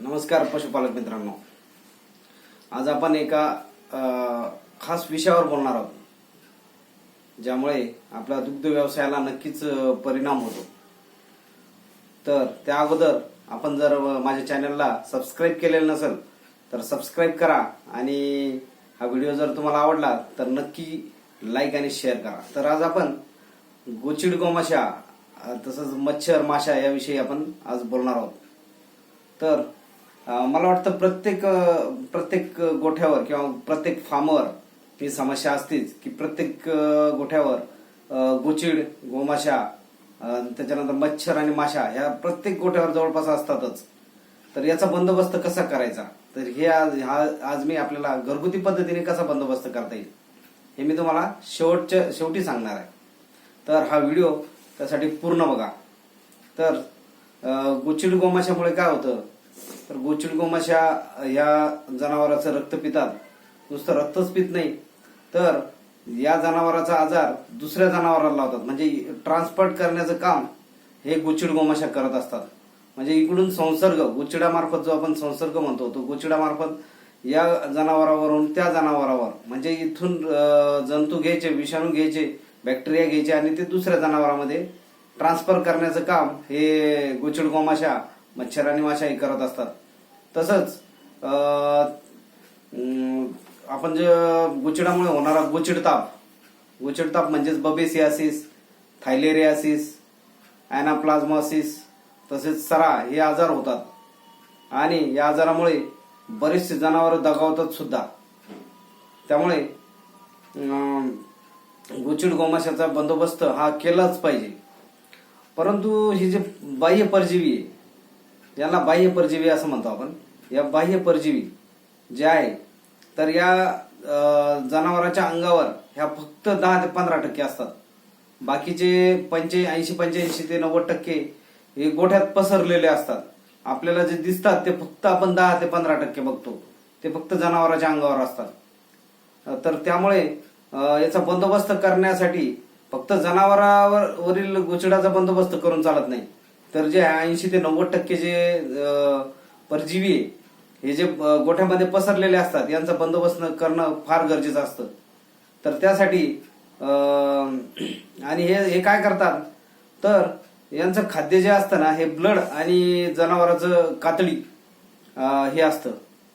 नमस्कार पशुपालक मित्रांनो. आज आपण एका खास विषयावर बोलणार आहोत ज्यामुळे आपल्या दुग्ध व्यवसायाला नक्कीच परिणाम होतो. तर त्या अगोदर आपण जर माझ्या चॅनलला सबस्क्राईब केलेलं नसेल तर सबस्क्राईब करा आणि हा व्हिडिओ जर तुम्हाला आवडला तर नक्की लाईक आणि शेअर करा. तर आज आपण गोचिड गोमाशा तसंच मच्छर माशा याविषयी आपण आज बोलणार आहोत. तर मला वाटतं प्रत्येक प्रत्येक गोठ्यावर किंवा प्रत्येक फार्मवर ही समस्या असतेच की प्रत्येक गोठ्यावर गोचिड गोमाशा त्याच्यानंतर मच्छर आणि माशा ह्या प्रत्येक गोठ्यावर जवळपास असतातच. तर याचा बंदोबस्त कसा करायचा? तर हे आज हा- आज मी आपल्याला घरगुती पद्धतीने कसा बंदोबस्त करता येईल हे मी तुम्हाला शेवटच्या शेवटी सांगणार आहे. तर हा व्हिडिओ त्यासाठी पूर्ण बघा. तर गुचिड गोचिड गोमाशामुळे काय होतं? तर गोचिड गोमाशा या जनावराचं रक्त पितात. नुसतं रक्तच पित नाही. तर या जनावराचा आजार दुसऱ्या जनावराला लावतात. म्हणजे ट्रान्सपोर्ट करण्याचं काम हे गोचिड गोमाशा करत असतात. म्हणजे इकडून संसर्ग गोचिडामार्फत जो आपण संसर्ग म्हणतो तो गोचिडामार्फत या जनावरावरून त्या जनावरावर म्हणजे इथून जंतू घ्यायचे विषाणू घ्यायचे बॅक्टेरिया घ्यायचे आणि ते दुसऱ्या जनावरामध्ये ट्रान्सफर करण्याचं काम हे गोचिड गोमाशा मच्छर आणि करत असतात. तसंच आपण जे गुचिडामुळे होणारा गुचिडताप गुचिडताप म्हणजेच बबेसियासिस थायलेरियासिस अॅनाप्लाझ्मासिस तसेच सरा हे आजार होतात. आणि या आजारामुळे बरेचसे जनावरं दगावतात सुद्धा. त्यामुळे गुचिड गोमाशाचा बंदोबस्त हा केलाच पाहिजे. परंतु हे जे बाह्य परजीवी आहे याला बाह्य परजीवी असं म्हणतो आपण. या बाह्य परजीवी जे आहे तर या जनावराच्या अंगावर ह्या फक्त दहा ते पंधरा टक्के असतात. बाकीचे पंचे ऐंशी पंच्याऐंशी ते नव्वद टक्के हे गोठ्यात पसरलेले असतात. आपल्याला जे दिसतात ते फक्त आपण दहा ते पंधरा टक्के बघतो. ते फक्त जनावराच्या अंगावर असतात. तर त्यामुळे याचा बंदोबस्त करण्यासाठी फक्त जनावरावर वरील गुचडाचा बंदोबस्त करून चालत नाही. तर जे ऐंशी ते नव्वद टक्के जे परजीवी हे जे गोठ्यामध्ये पसरलेले असतात यांचा बंदोबस्त करणं फार गरजेचं असतं. तर त्यासाठी आणि हे हे काय करतात? तर यांचं खाद्य जे असतं ना हे ब्लड आणि जनावराचं कातडी हे असतं.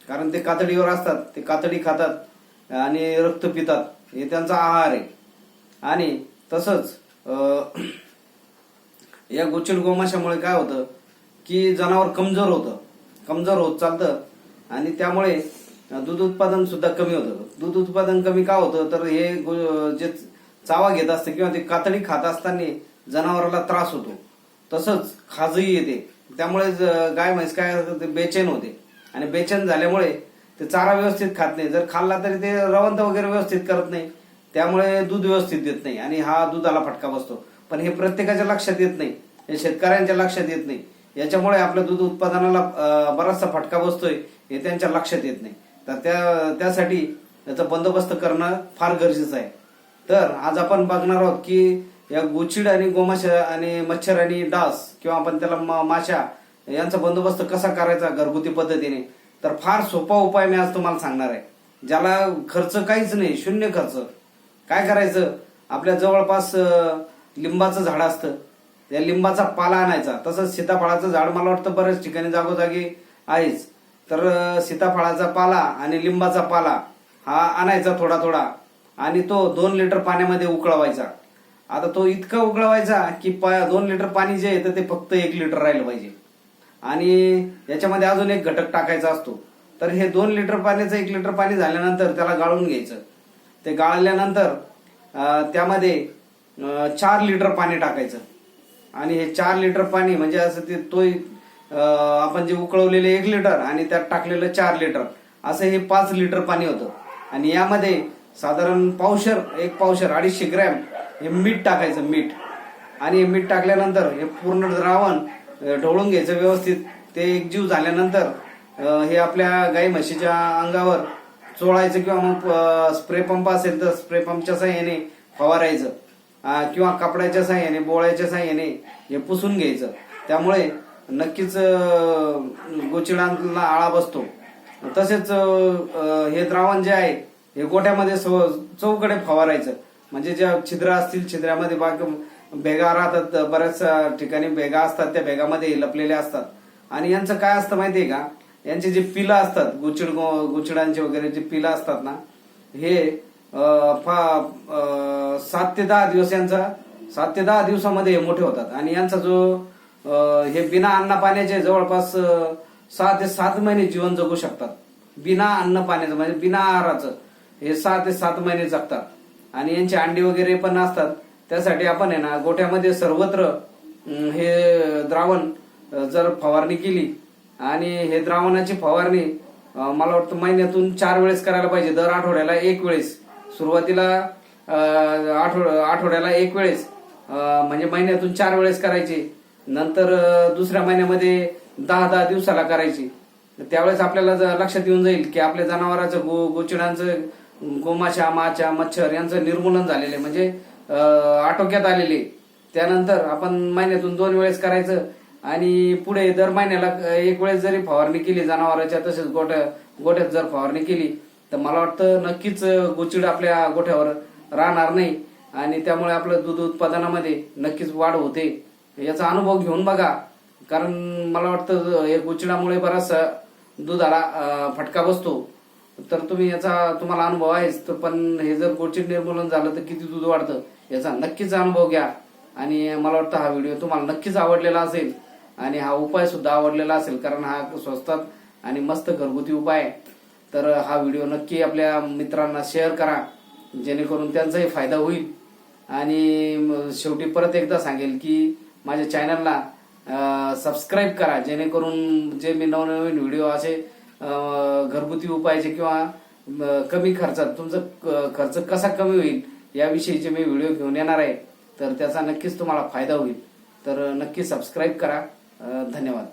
कारण ते कातडीवर असतात ते कातडी खातात आणि रक्त पितात. हे त्यांचा आहार आहे. आणि तसंच या गोचिड गोमाशामुळे काय होतं की जनावर कमजोर होतं. कमजोर होत चालतं. आणि त्यामुळे दूध उत्पादन सुद्धा कमी होतं. दूध उत्पादन कमी का होतं? तर हे गो- जे चावा घेत असते किंवा ते कातडी खात असताना जनावराला त्रास होतो. तसंच खाजही येते. त्यामुळे गाय म्हैस काय ते बेचैन होते. आणि बेचैन झाल्यामुळे ते चारा व्यवस्थित खात नाही. जर खाल्ला तरी ते रवंत वगैरे व्यवस्थित करत नाही. त्यामुळे दूध व्यवस्थित देत नाही. आणि हा दुधाला फटका बसतो. पण हे प्रत्येकाच्या लक्षात येत नाही. हे शेतकऱ्यांच्या लक्षात येत नाही. याच्यामुळे आपल्या दूध उत्पादनाला बराचसा फटका बसतोय हे त्यांच्या लक्षात येत नाही. तर त्या त्यासाठी त्याचा बंदोबस्त करणं फार गरजेचं आहे. तर आज आपण बघणार आहोत की या गोचिड आणि गोमाशा आणि मच्छर आणि डास किंवा आपण त्याला मा- माशा यांचा बंदोबस्त कसा करायचा घरगुती पद्धतीने तर फार सोपा उपाय मी आज तुम्हाला सांगणार आहे. ज्याला खर्च काहीच नाही शून्य खर्च. काय करायचं? आपल्या जवळपास लिंबाचं झाड असतं. त्या लिंबाचा पाला आणायचा. तसंच सीताफळाचं झाड मला वाटतं बऱ्याच ठिकाणी जागोजागी आहेच. तर सीताफळाचा पाला आणि लिंबाचा पाला हा आणायचा थोडा थोडा आणि तो दोन लिटर पाण्यामध्ये उकळवायचा. आता तो इतका उकळवायचा की दोन लिटर पाणी जे आहे तर ते फक्त एक लिटर राहिलं पाहिजे. आणि याच्यामध्ये अजून एक घटक टाकायचा असतो. तर हे दोन लिटर पाण्याचं एक लिटर पाणी झाल्यानंतर त्याला गाळून घ्यायचं. ते गाळल्यानंतर त्यामध्ये चार लिटर पाणी टाकायचं. आणि हे चार लिटर पाणी म्हणजे असं ते तो आपण जे उकळवलेले एक लिटर आणि त्यात टाकलेलं चार लिटर असं हे पाच लिटर पाणी होतं. आणि यामध्ये साधारण पावशर एक पावशर अडीचशे ग्रॅम हे मीठ टाकायचं मीठ. आणि हे मीठ टाकल्यानंतर हे पूर्ण द्रावण ढवळून घ्यायचं व्यवस्थित. ते एकजीव झाल्यानंतर हे आपल्या गाई म्हशीच्या अंगावर चोळायचं किंवा मग स्प्रे पंप असेल तर स्प्रे पंपच्या साह्याने फवारायचं. किंवा कपड्याच्या साह्याने बोळ्याच्या साह्याने हे पुसून घ्यायचं. त्यामुळे नक्कीच गोचिडांना आळा बसतो. तसेच हे द्रावण जे आहे हे गोठ्यामध्ये चौकडे फवारायचं. म्हणजे ज्या छिद्र असतील छिद्रामध्ये बाग भेगा राहतात बऱ्याच ठिकाणी भेगा असतात त्या भेगामध्ये लपलेल्या असतात. आणि यांचं काय असतं माहितीये का? यांचे जे पिलं असतात गुचिड गुचिडांचे वगैरे जे पिलं असतात ना हे फा- सात ते दहा दिवस यांचा सात ते दहा दिवसामध्ये मोठे होतात. आणि यांचा जो हे बिना अन्न पाण्याचे जवळपास सहा ते सात महिने जीवन जगू शकतात. बिना अन्न पाण्याचं म्हणजे बिना आहाराचं हे सहा ते सात महिने जगतात. आणि यांचे अंडी वगैरे पण असतात. त्यासाठी आपण आहे ना गोठ्यामध्ये सर्वत्र हे द्रावण जर फवारणी केली आणि हे द्रावणाची फवारणी मला वाटतं महिन्यातून चार वेळेस करायला पाहिजे. दर आठवड्याला एक वेळेस. सुरुवातीला आठवड आठवड्याला एक वेळेस म्हणजे महिन्यातून चार वेळेस करायची. नंतर दुसऱ्या महिन्यामध्ये दहा दहा दिवसाला करायची. त्यावेळेस आपल्याला लक्षात येऊन जाईल की आपल्या जनावरांचं गो गोचिडांचं गोमाशा माच्या मच्छर यांचं निर्मूलन झालेले म्हणजे आटोक्यात आलेले. त्यानंतर आपण महिन्यातून दोन वेळेस करायचं आणि पुढे दर महिन्याला एक वेळेस जरी फवारणी केली जनावरांच्या तसेच गोट्या गोठ्यात जर फवारणी केली तर मला वाटतं नक्कीच गोचिड आपल्या गोठ्यावर राहणार नाही. आणि त्यामुळे आपलं दूध उत्पादनामध्ये नक्कीच वाढ होते. याचा अनुभव घेऊन बघा. कारण मला वाटतं या गोचिडामुळे बराचसा दुधाला फटका बसतो. तर तुम्ही याचा तुम्हाला अनुभव आहेच. तर पण हे जर गोचिड निर्मूलन झालं तर किती दूध वाढतं याचा नक्कीच अनुभव घ्या. आणि मला वाटतं हा व्हिडिओ तुम्हाला नक्कीच आवडलेला असेल. आणि हा उपाय सुद्धा आवडलेला असेल. कारण हा स्वस्तात आणि मस्त घरगुती उपाय आहे. तर हा व्हिडिओ नक्की आपल्या मित्रांना शेअर करा. जेणेकरून त्यांचाही फायदा होईल. आणि शेवटी परत एकदा सांगेल की माझ्या चॅनलला सबस्क्राईब करा. जेणेकरून जे मी नवनवीन व्हिडिओ असे घरगुती उपायाचे किंवा कमी खर्चात तुमचा क- खर्च कसा कमी होईल याविषयीचे मी व्हिडिओ घेऊन येणार आहे. तर त्याचा नक्कीच तुम्हाला फायदा होईल. तर नक्की सबस्क्राईब करा. धन्यवाद.